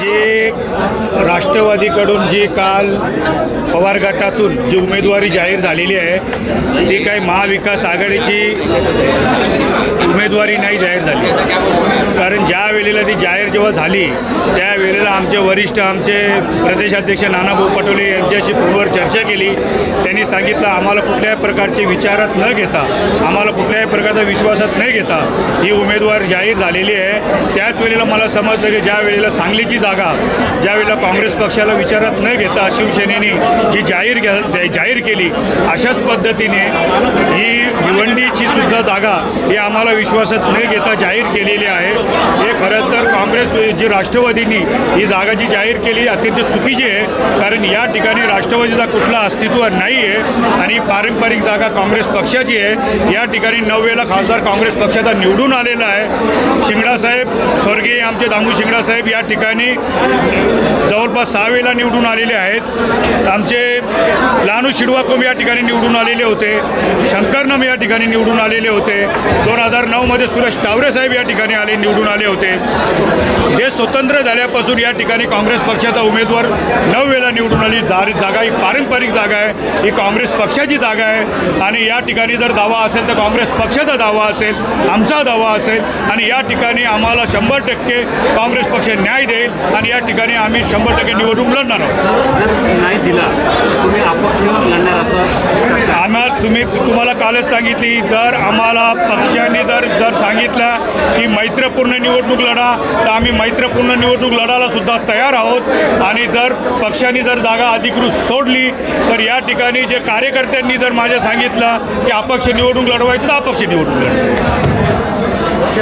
जे राष्ट्रवादीकडून जी काल पवार गटातून जी उमेदवारी जाहीर झालेली आहे ती काही महाविकास आघाडीची उमेदवारी नाही जाहीर झाली. कारण ज्या वेळेला ती जाहीर जेव्हा झाली त्या वेळेला आमचे वरिष्ठ आमचे प्रदेशाध्यक्ष नानाभाऊ पटोले यांच्याशी फोनवर चर्चा केली. त्यांनी सांगितलं आम्हाला कुठल्याही प्रकारचे विचारात न घेता आम्हाला कुठल्याही प्रकारचा विश्वासात न घेता ही उमेदवार जाहीर झालेली आहे. त्याच वेळेला मला समजलं की ज्या वेळेला सांगलीची जागा ज्या वेळेला काँग्रेस पक्षाला विचारात न घेता शिवसेनेने जी जाहीर घ्या जाहीर केली अशाच पद्धतीने ही भिवंडीची सुद्धा जागा ही आम्हाला विश्वासात न घेता जाहीर केलेली आहे. हे खरं तर काँग्रेस जी राष्ट्रवादीनी ही जागा जी जाहीर केली अत्यंत चुकीची आहे. कारण या ठिकाणी राष्ट्रवादीचा कुठला अस्तित्व नाही आहे आणि पारंपरिक जागा काँग्रेस पक्षाची आहे. या ठिकाणी नऊ वेळेला खासदार काँग्रेस पक्षाचा निवडून आलेला आहे. शिंगडासाहेब स्वर्गीय आमचे दामू शिंगडासाहेब या ठिकाणी जवळपास सहा वेळेला निवडून आलेले आहेत. आमचे लानू शिडवाकोम या ठिकाणी निवडून आलेले होते. शंकरनम या ठिकाणी निवडून आलेले होते. दोन हजार नऊमध्ये सुरेश टावरे साहेब या ठिकाणी आले निवडून आले होते. देश स्वतंत्र झाल्यापासून या ठिकाणी काँग्रेस पक्षाचा उमेदवार नऊ वेळा निवडून आली. जा जागा ही पारंपरिक जागा आहे. ही काँग्रेस पक्षाची जागा आहे. आणि या ठिकाणी जर दावा असेल तर काँग्रेस पक्षाचा दावा असेल आमचा दावा असेल. आणि या ठिकाणी आम्हाला शंभर टक्के काँग्रेस पक्ष न्याय देईल. आणि या ठिकाणी आम्ही शंभर टक्के निवडणूक लढणार आहोत. नाही दिला तुम्ही आपण लढणार असं तुम्ही तुम्हाला कालच सांगितली जर आम्हाला पक्षांनी जर जर सांगितलं की मैत्रपूर्ण निवडणूक लढा तर आम्ही मैत्रपूर्ण निवडणूक लढायला सुद्धा तयार आहोत. आणि जर पक्षांनी जर जागा अधिकृत सोडली तर या ठिकाणी जे कार्यकर्त्यांनी जर माझ्या सांगितलं की अपक्ष निवडणूक लढवायचं तर अपक्ष निवडणूक लढवा